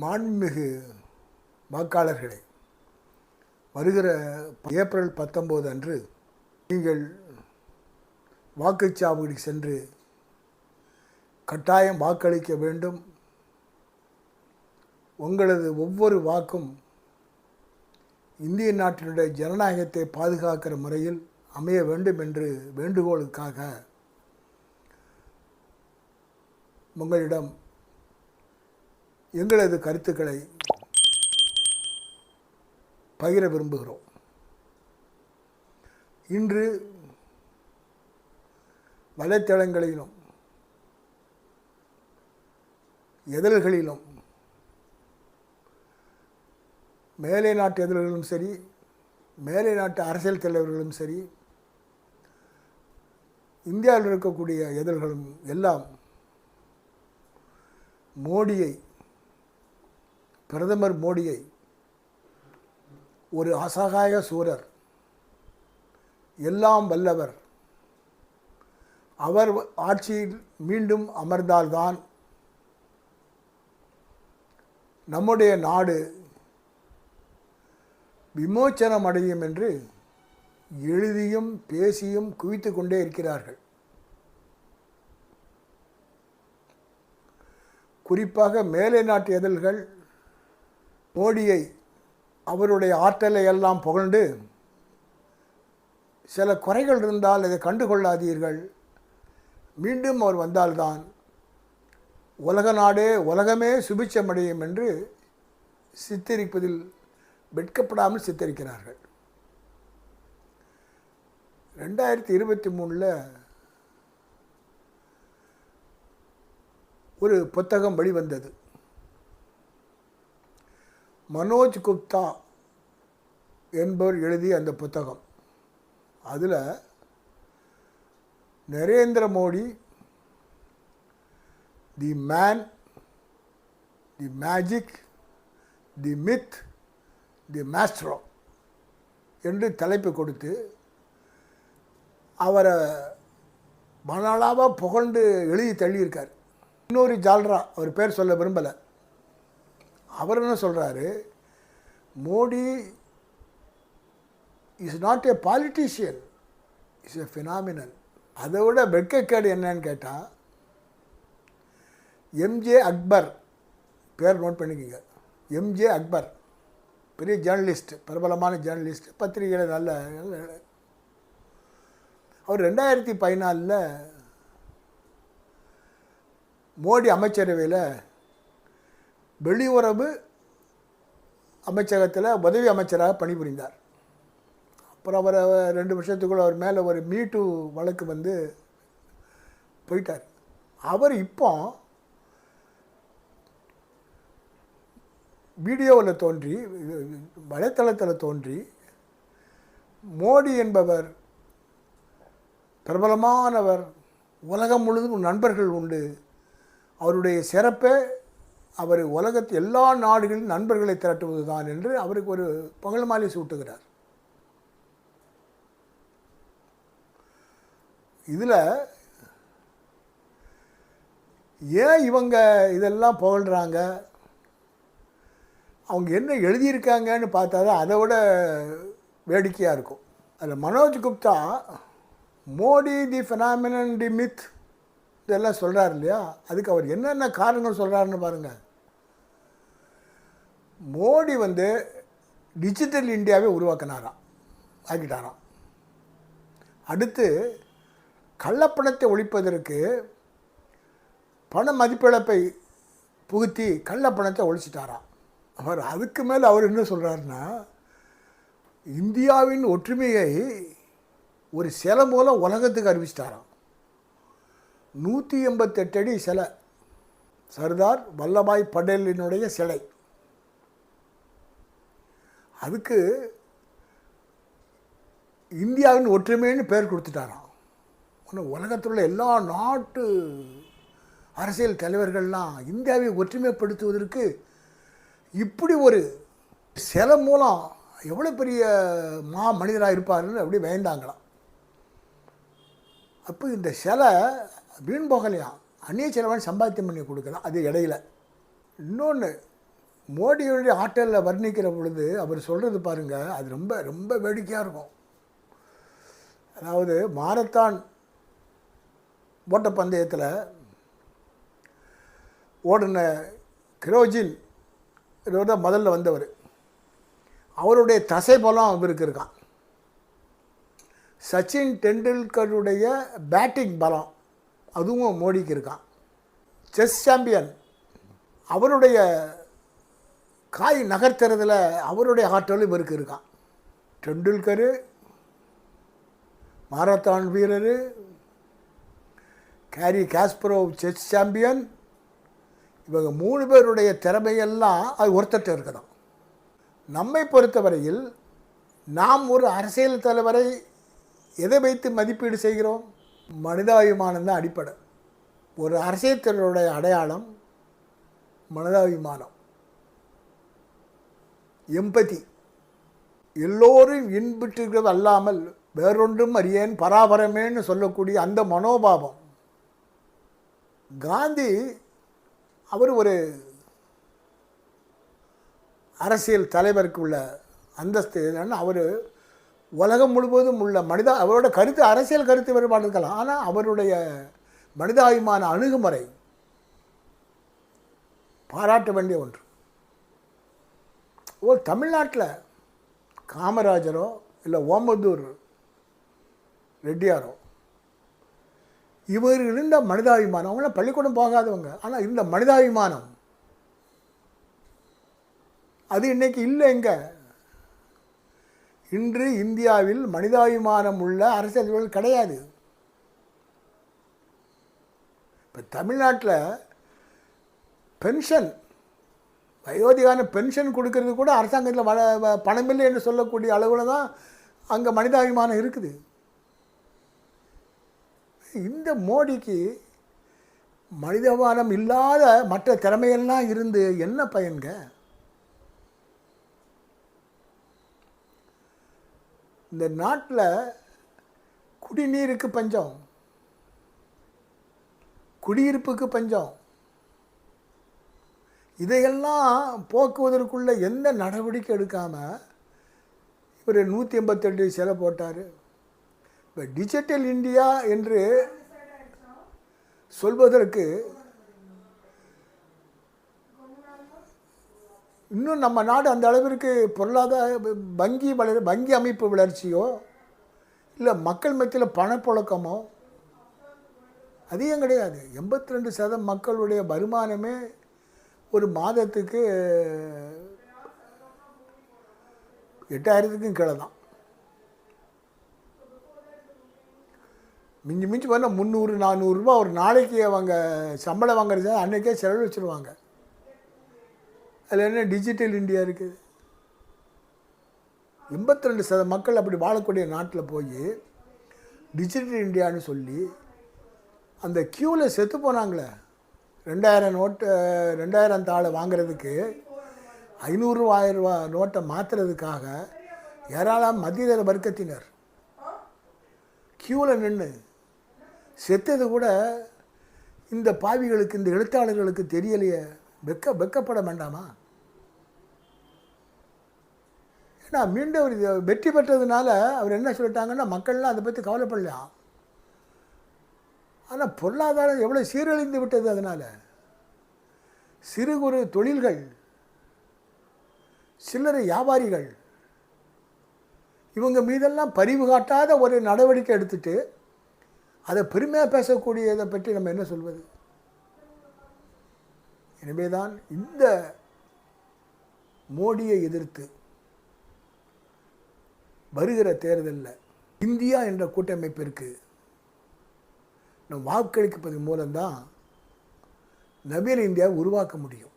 மாண்புமிகு வாக்காளர்களே வருகிற ஏப்ரல் பத்தொம்போது அன்று நீங்கள் வாக்குச்சாவடிக்கு சென்று கட்டாயம் வாக்களிக்க வேண்டும். உங்களது ஒவ்வொரு வாக்கும் இந்திய நாட்டினுடைய ஜனநாயகத்தை பாதுகாக்கிற முறையில் அமைய வேண்டும் என்று வேண்டுகோளுக்காக உங்களிடம் எங்களது கருத்துக்களை பகிர விரும்புகிறோம். இன்று வலைத்தளங்களிலும் எதிர்களிலும் மேலை நாட்டு எதிர்களும் சரி மேலை நாட்டு அரசியல் தலைவர்களும் சரி இந்தியாவில் இருக்கக்கூடிய எதிர்களும் எல்லாம் மோடியை பிரதமர் மோடியை ஒரு அசகாய சூரர் எல்லாம் வல்லவர் அவர் ஆட்சியில் மீண்டும் அமர்ந்தால்தான் நம்முடைய நாடு விமோச்சனம் அடையும் என்று எழுதியும் பேசியும் குவித்து கொண்டே இருக்கிறார்கள். குறிப்பாக மேலை நாட்டு எதழ்கள் மோடியை அவருடைய ஆற்றலை எல்லாம் புகழ்ந்து சில குறைகள் இருந்தால் அதை கண்டுகொள்ளாதீர்கள். மீண்டும் அவர் வந்தால்தான் உலக நாடே உலகமே சுபிச்சமடையும் என்று சித்தரிப்பதில் வெட்கப்படாமல் சித்தரிக்கிறார்கள். ரெண்டாயிரத்தி இருபத்தி மூணில் ஒரு புத்தகம் வெளிவந்தது. மனோஜ் குப்தா என்பவர் எழுதிய அந்த புத்தகம். அதில் Narendra Modi the man the magic the myth the maestro என்று தலைப்பு கொடுத்து அவரை மனாளாவாக புகழ்ந்து எழுதி தள்ளியிருக்கார். இன்னொரு ஜால்ரா அவர் பேர் சொல்ல விரும்பலை. அவர் என்ன சொல்கிறாரு Modi is not a politician is a phenomenon அதை விட வெட்கக்கேடு என்னன்னு கேட்டால் எம்ஜே அக்பர் பேர் நோட் பண்ணிக்கோங்க. எம்ஜே அக்பர் பெரிய ஜேர்னலிஸ்ட் பிரபலமான ஜேர்னலிஸ்ட் பத்திரிகையில் நல்ல. அவர் ரெண்டாயிரத்தி பதினாலில் மோடி அமைச்சரவையில் வெளியுறவு அமைச்சகத்தில் உதவி அமைச்சராக பணிபுரிந்தார். அப்புறம் அவர் ரெண்டு வருஷத்துக்குள்ள அவர் மேலே ஒரு மீட்டு வழக்கு வந்து போயிட்டார். அவர் இப்போ வீடியோவில் தோன்றி வலைத்தளத்தில் தோன்றி மோடி என்பவர் பிரபலமானவர் உலகம் முழுவதும் நண்பர்கள் உண்டு. அவருடைய சிறப்பே அவர் உலகத்து எல்லா நாடுகளிலும் நண்பர்களை திரட்டுவது தான் என்று அவருக்கு ஒரு புகழ் மாலை சூட்டுகிறார். இதில் ஏன் இவங்க இதெல்லாம் புகழ்கிறாங்க அவங்க என்ன எழுதியிருக்காங்கன்னு பார்த்தா தான் அதை விட வேடிக்கையாக இருக்கும். அதில் Manoj Gupta Modi the phenomenon the myth இதெல்லாம் சொல்கிறார் இல்லையா? அதுக்கு அவர் என்னென்ன காரணங்கள் சொல்கிறாருன்னு பாருங்கள் மோடி வந்து டிஜிட்டல் இந்தியாவை உருவாக்கினாராம் ஆக்கிட்டாராம் அடுத்து கள்ளப்பணத்தை ஒழிப்பதற்கு பண மதிப்பிழப்பை புகுத்தி கள்ளப்பணத்தை ஒழிச்சிட்டாராம். அவர் அதுக்கு மேலே அவர் என்ன சொல்கிறாருன்னா இந்தியாவின் ஒற்றுமையை ஒரு சிலை மூலம் உலகத்துக்கு அறிவிச்சிட்டாராம். நூற்றி எண்பத்தெட்டு அடி சிலை. சர்தார் வல்லபாய் படேலினுடைய சிலை. அதுக்கு இந்தியாவின் ஒற்றுமைன்னு பேர் கொடுத்துட்டாராம். ஆனால் உலகத்தில் உள்ள எல்லா நாட்டு அரசியல் தலைவர்கள்லாம் இந்தியாவை ஒற்றுமைப்படுத்துவதற்கு இப்படி ஒரு சிலை மூலம் எவ்வளோ பெரிய மா மனிதராக இருப்பாருன்னு அப்படி வேண்டாங்களாம் அப்போ இந்த சிலை வீண் போகலையா? அந்நிய செலவான சம்பாத்தியம் பண்ணி கொடுக்கலாம் அது இடையில. இன்னொன்று மோடியுடைய ஆற்றலில் வர்ணிக்கிற பொழுது அவர் சொல்கிறது பாருங்கள் அது ரொம்ப ரொம்ப வேடிக்கையாக இருக்கும். அதாவது மாரத்தான் ஓட்டப்பந்தயத்தில் ஓடின கிரோஜின் இவர் தான் முதல்ல வந்தவர். அவருடைய தசை பலம் இவருக்கு இருக்கான். சச்சின் டெண்டுல்கருடைய பேட்டிங் பலம். அதுவும் மோடிக்கு இருக்கான். Chess champion. அவருடைய காய் நகர்த்துறதுல அவருடைய ஆற்றலும் இவருக்கு இருக்கான். டெண்டுல்கரு மாரத்தான் வீரர் கேரி காஸ்பரோவ் செஸ் சாம்பியன். இவங்க மூணு பேருடைய திறமையெல்லாம் அது ஒருத்தட்ட இருக்கணும். நம்மை பொறுத்தவரையில் நாம் ஒரு அரசியல் தலைவரை எதை வைத்து மதிப்பீடு செய்கிறோம்? மனிதாபிமானம் தான் அடிப்படை. ஒரு அரசியல் தலைவருடைய அடையாளம் மனிதாபிமானம். எம்பதி. எல்லோரும் இன்பிட்டிருக்கிறது அல்லாமல் வேறொன்றும் அறியேன் பராபரமேன்னு சொல்லக்கூடிய அந்த மனோபாவம். காந்தி அவர் ஒரு அரசியல் தலைவருக்கு உள்ள அந்தஸ்து என்னன்னா அவர் உலகம் முழுவதும் உள்ள மனித அவரோட கருத்து அரசியல் கருத்து வேறுபாடு இருக்கலாம். ஆனால் அவருடைய மனிதாபிமான அணுகுமுறை பாராட்ட வேண்டிய ஒன்று. ஓ தமிழ்நாட்டில் காமராஜரோ இல்லை ஓமந்தூர் ரெட்டியாரோ இவர் இருந்த மனிதாபிமானம் அவங்களாம் பள்ளிக்கூடம் போகாதவங்க ஆனால் இருந்த மனிதாபிமானம் அது இன்னைக்கு இல்லை எங்கே? இன்று இந்தியாவில் மனிதாபிமானம் உள்ள அரசியல்கள் கிடையாது. இப்போ தமிழ்நாட்டில் பென்ஷன் வயோதிகான பென்ஷன் கொடுக்கறது கூட அரசாங்கத்தில் வள பணமில்லை என்று சொல்லக்கூடிய அளவில் தான் அங்கே மனிதாபிமானம் இருக்குது. இந்த மோடிக்கு மனிதாபிமானம் இல்லாத மற்ற திறமையெல்லாம் இருந்து என்ன பயன்க? இந்த நாட்டில் குடிநீருக்கு பஞ்சம். குடியிருப்புக்கு பஞ்சம். இதையெல்லாம் போக்குவதற்குள்ள எந்த நடவடிக்கை எடுக்காமல் இவர் நூற்றி எண்பத்தெட்டு சிலை போட்டார். இப்போ டிஜிட்டல் இந்தியா என்று சொல்வதற்கு இன்னும் நம்ம நாடு அந்த அளவிற்கு பொருளாதார வங்கி வளர் வங்கி அமைப்பு வளர்ச்சியோ இல்லை மக்கள் மத்தியில் பணப்புழக்கமோ அதிகம் கிடையாது. எண்பத்தி ரெண்டு சதம் மக்களுடைய வருமானமே ஒரு மாதத்துக்கு எட்டாயிரத்துக்கும் கீழே தான். மிஞ்சி மிஞ்சி பண்ணால் முந்நூறு நானூறுரூவா ஒரு நாளைக்கு அவங்க சம்பளம் வாங்குறது அன்றைக்கே செலவு வச்சுருவாங்க அதில் என்ன டிஜிட்டல் இந்தியா இருக்குது எண்பத்தி ரெண்டு சத மக்கள் அப்படி வாழக்கூடிய நாட்டில் போய் டிஜிட்டல் இந்தியான்னு சொல்லி அந்த க்யூவில் செத்து போனாங்களே. ரெண்டாயிரம் நோட்டு ரெண்டாயிரம் தாளை வாங்குறதுக்கு ஐநூறுரூவா ஆயிரம் நோட்டை மாற்றுறதுக்காக ஏராளம் மத்திய வர்க்கத்தினர் க்யூவில் நின்று செத்தது கூட இந்த பாவிகளுக்கு இந்த எழுத்தாளர்களுக்கு தெரியலையே. வெக்க வெக்கப்பட வேண்டாமா? ஏன்னா மீண்டும் அவர் வெற்றி பெற்றதுனால அவர் என்ன சொல்லிட்டாங்கன்னா மக்கள்லாம் அதை பற்றி கவலைப்படலாம் ஆனால் பொருளாதாரம் எவ்வளோ சீரழிந்து விட்டது அதனால். சிறு குறு தொழில்கள் சில்லறை வியாபாரிகள் இவங்க மீதெல்லாம் பரிவு காட்டாத ஒரு நடவடிக்கை எடுத்துட்டு அதை பெருமையாக பேசக்கூடியதை பற்றி நம்ம என்ன சொல்வது? எனவே தான் இந்த மோடியை எதிர்த்து வருகிற தேர்தலில் இந்தியா என்ற கூட்டமைப்பிற்கு நம் வாக்களிப்பதன் மூலம்தான் நவீன இந்தியாவை உருவாக்க முடியும்.